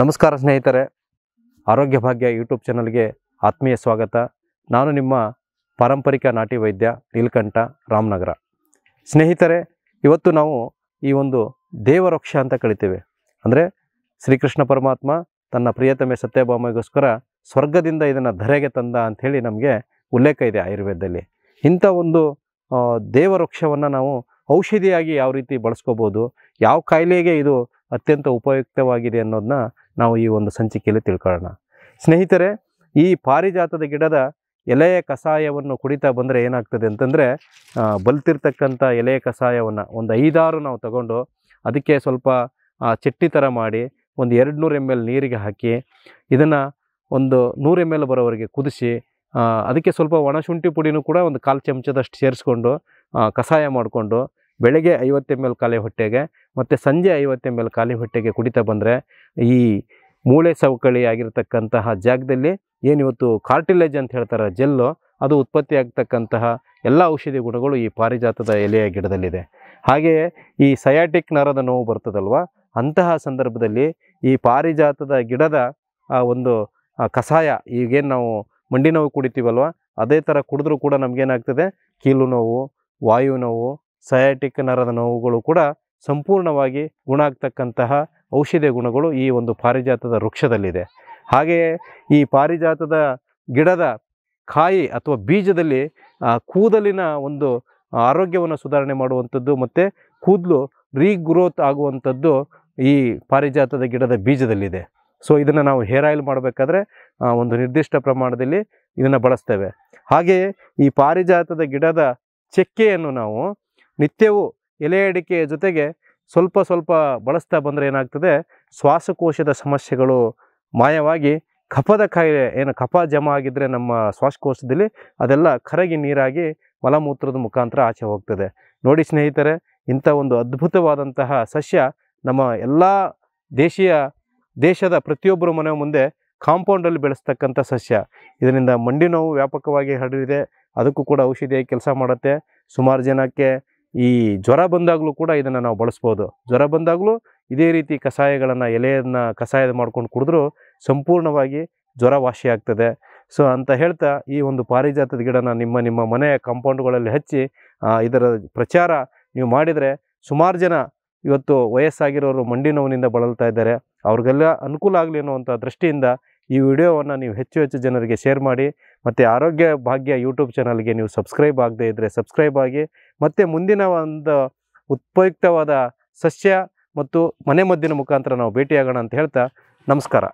ನಮಸ್ಕಾರ ಸ್ನೇಹಿತರೆ. ಆರೋಗ್ಯ ಭಾಗ್ಯ ಯೂಟ್ಯೂಬ್ ಚಾನಲ್ಗೆ ಆತ್ಮೀಯ ಸ್ವಾಗತ. ನಾನು ನಿಮ್ಮ ಪಾರಂಪರಿಕ ನಾಟಿ ವೈದ್ಯ ನೀಲಕಂಠ ರಾಮನಗರ. ಸ್ನೇಹಿತರೆ, ಇವತ್ತು ನಾವು ಈ ಒಂದು ದೇವರೋಕ್ಷ ಅಂತ ಕಳಿತೇವೆ ಅಂದರೆ ಶ್ರೀಕೃಷ್ಣ ಪರಮಾತ್ಮ ತನ್ನ ಪ್ರಿಯತಮೆ ಸತ್ಯಭಾಮಗೋಸ್ಕರ ಸ್ವರ್ಗದಿಂದ ಇದನ್ನು ಧರೆಗೆ ತಂದ ಅಂಥೇಳಿ ನಮಗೆ ಉಲ್ಲೇಖ ಇದೆ ಆಯುರ್ವೇದದಲ್ಲಿ. ಇಂಥ ಒಂದು ದೇವರೋಕ್ಷವನ್ನು ನಾವು ಔಷಧಿಯಾಗಿ ಯಾವ ರೀತಿ ಬಳಸ್ಕೋಬೋದು, ಯಾವ ಕಾಯಿಲೆಗೆ ಇದು ಅತ್ಯಂತ ಉಪಯುಕ್ತವಾಗಿದೆ ಅನ್ನೋದನ್ನ ನಾವು ಈ ಒಂದು ಸಂಚಿಕೆಯಲ್ಲಿ ತಿಳ್ಕೊಳ್ಳೋಣ. ಸ್ನೇಹಿತರೆ, ಈ ಪಾರಿಜಾತದ ಗಿಡದ ಎಲೆಯ ಕಷಾಯವನ್ನು ಕುಡಿತಾ ಬಂದರೆ ಏನಾಗ್ತದೆ ಅಂತಂದರೆ ಬಲ್ತಿರ್ತಕ್ಕಂಥ ಎಲೆಯ ಕಷಾಯವನ್ನು ಒಂದು ಐದಾರು ನಾವು ತಗೊಂಡು ಅದಕ್ಕೆ ಸ್ವಲ್ಪ ಚಟ್ನಿ ಥರ ಮಾಡಿ ಒಂದು ಎರಡು ನೂರು ಎಂ ಎಲ್ ನೀರಿಗೆ ಹಾಕಿ ಇದನ್ನು ಒಂದು ನೂರು ಎಂ ಎಲ್ ಬರೋವರೆಗೆ ಕುದಿಸಿ ಅದಕ್ಕೆ ಸ್ವಲ್ಪ ಒಣಶುಂಠಿ ಪುಡಿನೂ ಕೂಡ ಒಂದು ಕಾಲು ಚಮಚದಷ್ಟು ಸೇರಿಸ್ಕೊಂಡು ಕಷಾಯ ಮಾಡಿಕೊಂಡು ಬೆಳಗ್ಗೆ ಐವತ್ತು ಎಂ ಎಲ್ ಖಾಲಿ ಹೊಟ್ಟೆಗೆ ಮತ್ತು ಸಂಜೆ ಐವತ್ತು ಎಂ ಎಲ್ ಖಾಲಿ ಹೊಟ್ಟೆಗೆ ಕುಡಿತಾ ಬಂದರೆ ಈ ಮೂಳೆ ಸವಕಳಿ ಆಗಿರತಕ್ಕಂತಹ ಜಾಗದಲ್ಲಿ ಏನು ಇವತ್ತು ಕಾರ್ಟಿಲೇಜ್ ಅಂತ ಹೇಳ್ತಾರೆ, ಜೆಲ್ಲು, ಅದು ಉತ್ಪತ್ತಿ ಆಗ್ತಕ್ಕಂತಹ ಎಲ್ಲ ಔಷಧಿ ಗುಣಗಳು ಈ ಪಾರಿಜಾತದ ಎಲೆಯ ಗಿಡದಲ್ಲಿದೆ. ಹಾಗೆಯೇ ಈ ಸಯಾಟಿಕ್ ನರದ ನೋವು ಬರ್ತದಲ್ವ? ಅಂತಹ ಸಂದರ್ಭದಲ್ಲಿ ಈ ಪಾರಿಜಾತದ ಗಿಡದ ಒಂದು ಕಷಾಯ ಈಗೇನು ನಾವು ಮಂಡಿ ನೋವು ಕುಡಿತೀವಲ್ವ? ಅದೇ ಥರ ಕುಡಿದ್ರೂ ಕೂಡ ನಮಗೇನಾಗ್ತದೆ? ಕೀಲು ನೋವು, ವಾಯು ನೋವು ಸಯಾಟಿಕ್ ನರದ ನೋವುಗಳು ಕೂಡ ಸಂಪೂರ್ಣವಾಗಿ ಗುಣ ಆಗ್ತಕ್ಕಂತಹ ಔಷಧಿಯ ಗುಣಗಳು ಈ ಒಂದು ಪಾರಿಜಾತದ ವೃಕ್ಷದಲ್ಲಿದೆ. ಹಾಗೆಯೇ ಈ ಪಾರಿಜಾತದ ಗಿಡದ ಕಾಯಿ ಅಥವಾ ಬೀಜದಲ್ಲಿ ಕೂದಲಿನ ಒಂದು ಆರೋಗ್ಯವನ್ನು ಸುಧಾರಣೆ ಮಾಡುವಂಥದ್ದು ಮತ್ತು ಕೂದಲು ರೀಗ್ರೋತ್ ಆಗುವಂಥದ್ದು ಈ ಪಾರಿಜಾತದ ಗಿಡದ ಬೀಜದಲ್ಲಿದೆ. ಸೊ, ಇದನ್ನು ನಾವು ಹೇರ್ ಆಯಿಲ್ ಮಾಡಬೇಕಾದ್ರೆ ಒಂದು ನಿರ್ದಿಷ್ಟ ಪ್ರಮಾಣದಲ್ಲಿ ಇದನ್ನು ಬಳಸ್ತೇವೆ. ಹಾಗೆಯೇ ಈ ಪಾರಿಜಾತದ ಗಿಡದ ಚಕ್ಕೆಯನ್ನು ನಾವು ನಿತ್ಯವೂ ಎಲೆ ಅಡಿಕೆಯ ಜೊತೆಗೆ ಸ್ವಲ್ಪ ಸ್ವಲ್ಪ ಬಳಸ್ತಾ ಬಂದರೆ ಏನಾಗ್ತದೆ? ಶ್ವಾಸಕೋಶದ ಸಮಸ್ಯೆಗಳು ಮಾಯವಾಗಿ ಕಫದ ಕಾಯಿಲೆ, ಏನು ಕಫ ಜಮಾ ಆಗಿದ್ದರೆ ನಮ್ಮ ಶ್ವಾಸಕೋಶದಲ್ಲಿ ಅದೆಲ್ಲ ಕರಗಿ ನೀರಾಗಿ ಮಲಮೂತ್ರದ ಮುಖಾಂತರ ಆಚೆ ಹೋಗ್ತದೆ. ನೋಡಿ ಸ್ನೇಹಿತರೆ, ಇಂಥ ಒಂದು ಅದ್ಭುತವಾದಂತಹ ಸಸ್ಯ ನಮ್ಮ ಎಲ್ಲ ದೇಶೀಯ ದೇಶದ ಪ್ರತಿಯೊಬ್ಬರ ಮನೆ ಮುಂದೆ ಕಾಂಪೌಂಡಲ್ಲಿ ಬೆಳೆಸ್ತಕ್ಕಂಥ ಸಸ್ಯ. ಇದರಿಂದ ಮಂಡಿ ನೋವು ವ್ಯಾಪಕವಾಗಿ ಹರಡಿದೆ. ಅದಕ್ಕೂ ಕೂಡ ಔಷಧಿಯಾಗಿ ಕೆಲಸ ಮಾಡುತ್ತೆ. ಸುಮಾರು ಜನಕ್ಕೆ ಈ ಜ್ವರ ಬಂದಾಗಲೂ ಕೂಡ ಇದನ್ನು ನಾವು ಬಳಸ್ಬೋದು. ಜ್ವರ ಬಂದಾಗಲೂ ಇದೇ ರೀತಿ ಕಷಾಯಗಳನ್ನು, ಎಲೆಯನ್ನು ಕಷಾಯದ ಮಾಡ್ಕೊಂಡು ಕುಡಿದ್ರೂ ಸಂಪೂರ್ಣವಾಗಿ ಜ್ವರ ವಾಸಿಯಾಗ್ತದೆ ಸೊ, ಅಂತ ಹೇಳ್ತಾ ಈ ಒಂದು ಪಾರಿಜಾತದ ಗಿಡನ ನಿಮ್ಮ ನಿಮ್ಮ ಮನೆಯ ಕಾಂಪೌಂಡ್ಗಳಲ್ಲಿ ಹಚ್ಚಿ ಇದರ ಪ್ರಚಾರ ನೀವು ಮಾಡಿದರೆ ಸುಮಾರು ಜನ ಇವತ್ತು ವಯಸ್ಸಾಗಿರೋರು ಮಂಡಿ ನೋವಿನಿಂದ ಬಳಲ್ತಾ ಇದ್ದಾರೆ. ಅವ್ರಿಗೆಲ್ಲ ಅನುಕೂಲ ಆಗಲಿ ಅನ್ನುವಂಥ ದೃಷ್ಟಿಯಿಂದ ಈ ವಿಡಿಯೋವನ್ನು ನೀವು ಹೆಚ್ಚು ಹೆಚ್ಚು ಜನರಿಗೆ ಶೇರ್ ಮಾಡಿ ಮತ್ತು ಆರೋಗ್ಯ ಭಾಗ್ಯ ಯೂಟ್ಯೂಬ್ ಚಾನಲ್ಗೆ ನೀವು ಸಬ್ಸ್ಕ್ರೈಬ್ ಆಗದೇ ಇದ್ದರೆ ಸಬ್ಸ್ಕ್ರೈಬ್ ಆಗಿ ಮತ್ತು ಮುಂದಿನ ಒಂದು ಉಪಯುಕ್ತವಾದ ಸಸ್ಯ ಮತ್ತು ಮನೆ ಮದ್ದಿನ ಮುಖಾಂತರ ನಾವು ಭೇಟಿಯಾಗೋಣ ಅಂತ ಹೇಳ್ತಾ ನಮಸ್ಕಾರ.